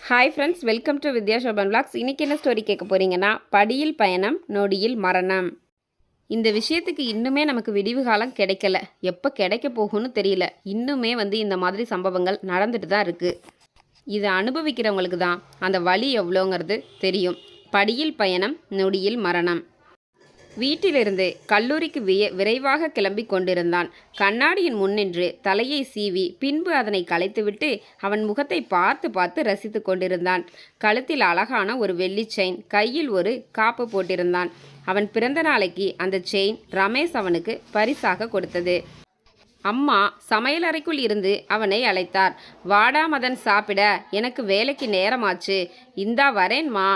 Hi friends welcome to Vidya Shoban blogs இன்றைக்கி என்ன story கேட்க போகிறீங்கன்னா படியில் பயணம் நொடியில் மரணம். இந்த விஷயத்துக்கு இன்னுமே நமக்கு விடிவு காலம் கிடைக்கல. எப்போ கிடைக்க போகும்னு தெரியல. இன்னுமே வந்து இந்த மாதிரி சம்பவங்கள் நடந்துட்டு தான் இருக்குது இதை அனுபவிக்கிறவங்களுக்கு தான் அந்த வழி எவ்வளோங்கிறது தெரியும். படியில் பயணம் நொடியில் மரணம். வீட்டிலிருந்து கல்லூரிக்கு விய விரைவாக கிளம்பி கொண்டிருந்தான். கண்ணாடியின் முன்னின்று தலையை சீவி பின்பு அதனை களைத்துவிட்டு அவன் முகத்தை பார்த்து பார்த்து ரசித்து கொண்டிருந்தான். கழுத்தில் அழகான ஒரு வெள்ளி செயின் கையில் ஒரு காப்பு போட்டிருந்தான். அவன் பிறந்த நாளைக்கு அந்த செயின் ரமேஷ் அவனுக்கு பரிசாக கொடுத்தது. அம்மா சமையலறைக்குள் இருந்து அவனை அழைத்தார். வாடா மதன் சாப்பிட. எனக்கு வேலைக்கு நேரமாச்சு. இந்தா வரேன்மா.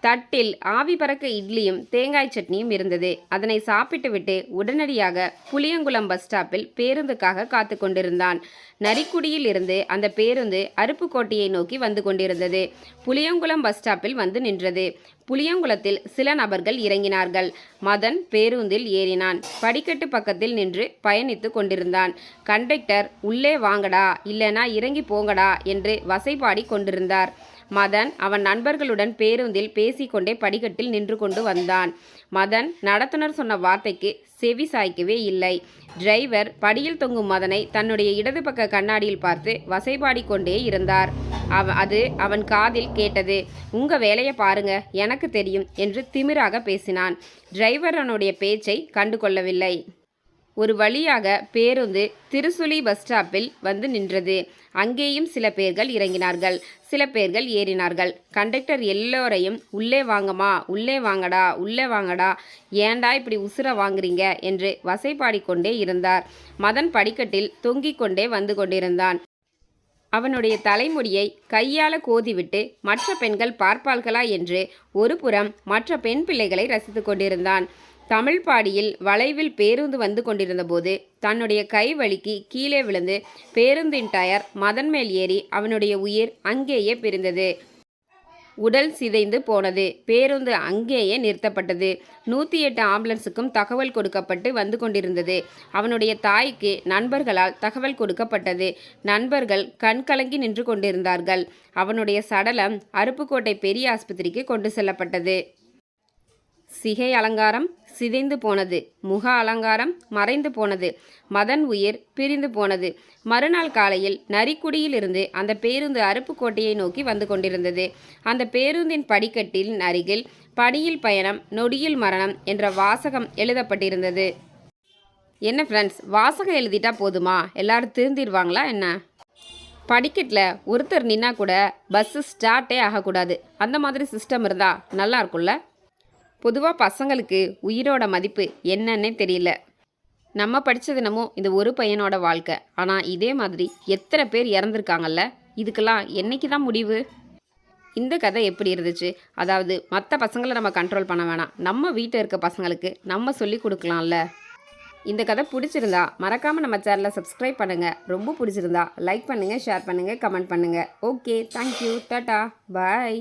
தட்டில் ஆவி பறக்க இட்லியும் தேங்காய் சட்னியும் இருந்தது. அதனை சாப்பிட்டுவிட்டு உடனடியாக புளியங்குளம் பஸ் ஸ்டாப்பில் பேருந்துக்காக காத்து கொண்டிருந்தான். நரிக்குடியில் இருந்து அந்த பேருந்து அருப்புக்கோட்டையை நோக்கி வந்து கொண்டிருந்தது. புளியங்குளம் பஸ் ஸ்டாப்பில் வந்து நின்றது. புளியங்குளத்தில் சில நபர்கள் இறங்கினார்கள். மதன் பேருந்தில் ஏறினான். படிக்கட்டு பக்கத்தில் நின்று பயணித்து கொண்டிருந்தான். கண்டக்டர் உள்ளே வாங்கடா இல்லைனா இறங்கி போங்கடா என்று வசைபாடி கொண்டிருந்தார். மதன் அவன் நண்பர்களுடன் பேருந்தில் பேசிக்கொண்டே படிக்கட்டில் நின்று கொண்டு வந்தான். மதன் நடத்துனர் சொன்ன வார்த்தைக்கு செவி சாய்க்கவே இல்லை. டிரைவர் படியில் தொங்கும் மதனை தன்னுடைய இடது பக்க கண்ணாடியில் பார்த்து வசைபாடி கொண்டே இருந்தார். அவ அது அவன் காதில் கேட்டது உங்க வேலையை பாருங்க எனக்கு தெரியும் என்று திமிராக பேசினான். டிரைவர் அவனுடைய பேச்சை கண்டு கொள்ளவில்லை ஒரு வழியாக பேருந்து திருசுலி பஸ் ஸ்டாப்பில் வந்து நின்றது. அங்கேயும் சில பேர்கள் இறங்கினார்கள். சில பேர்கள் ஏறினார்கள். கண்டக்டர் எல்லோரையும் உள்ளே வாங்கம்மா உள்ளே வாங்கடா உள்ளே வாங்கடா ஏன்டா இப்படி உசுர வாங்குறீங்க? என்று வசைப்பாடிக்கொண்டே இருந்தார். மதன் படிக்கட்டில் தொங்கிக் கொண்டே வந்து கொண்டிருந்தான். அவனுடைய தலைமுடியை கையால கோதிவிட்டு மற்ற பெண்கள் பார்ப்பார்களா? என்று ஒரு புறம் மற்ற பெண் பிள்ளைகளை ரசித்து கொண்டிருந்தான். தமிழ்பாடியில் வளைவில் பேருந்து வந்து கொண்டிருந்தபோது தன்னுடைய கை வலிக்கு கீழே விழுந்து பேருந்தின் டயர் மதன் மேல் ஏறி அவனுடைய உயிர் அங்கேயே பிரிந்தது. உடல் சிதைந்து போனது. பேருந்து அங்கேயே நிறுத்தப்பட்டது. நூற்றி எட்டு ஆம்புலன்ஸுக்கும் தகவல் கொடுக்கப்பட்டு வந்து கொண்டிருந்தது. அவனுடைய தாய்க்கு நண்பர்களால் தகவல் கொடுக்கப்பட்டது. நண்பர்கள் கண்கலங்கி நின்று கொண்டிருந்தார்கள். அவனுடைய சடலம் அருப்புக்கோட்டை பெரிய ஆஸ்பத்திரிக்கு கொண்டு செல்லப்பட்டது. சிகை அலங்காரம் சிதைந்து போனது முக அலங்காரம் மறைந்து போனது மதன் உயிர் பிரிந்து போனது. மறுநாள் காலையில் நரிக்குடியிலிருந்து அந்த பேருந்து அருப்புக்கோட்டையை நோக்கி வந்து கொண்டிருந்தது. அந்த பேருந்தின் படிக்கட்டின் அருகில் படியில் பயணம் நொடியில் மரணம் என்ற வாசகம் எழுதப்பட்டிருந்தது. என்ன ஃப்ரெண்ட்ஸ் வாசகம் எழுதிட்டா போதுமா? எல்லாரும் திருந்திடுவாங்களா என்ன? படிக்கட்டில் ஒருத்தர் நின்னா கூட பஸ்ஸு ஸ்டார்ட்டே ஆகக்கூடாது. அந்த மாதிரி சிஸ்டம் இருந்தால் நல்லா இருக்கும்ல? பொதுவாக பசங்களுக்கு உயிரோட மதிப்பு என்னன்னே தெரியல. நம்ம படித்தது என்னமோ இந்த ஒரு பையனோட வாழ்க்கை. ஆனால் இதே மாதிரி எத்தனை பேர் இறந்துருக்காங்கல்ல? இதுக்கெல்லாம் என்னைக்கு தான் முடிவு? இந்த கதை எப்படி இருந்துச்சு? அதாவது மற்ற பசங்களை நம்ம கண்ட்ரோல் பண்ண வேணாம். நம்ம வீட்டில் இருக்க பசங்களுக்கு நம்ம சொல்லி கொடுக்கலாம்ல. இந்த கதை பிடிச்சிருந்தா மறக்காமல் நம்ம சேனலை சப்ஸ்கிரைப் பண்ணுங்கள் ரொம்ப பிடிச்சிருந்தா லைக் பண்ணுங்கள் ஷேர் பண்ணுங்கள் கமெண்ட் பண்ணுங்கள் ஓகே தேங்க்யூ டாட்டா பாய்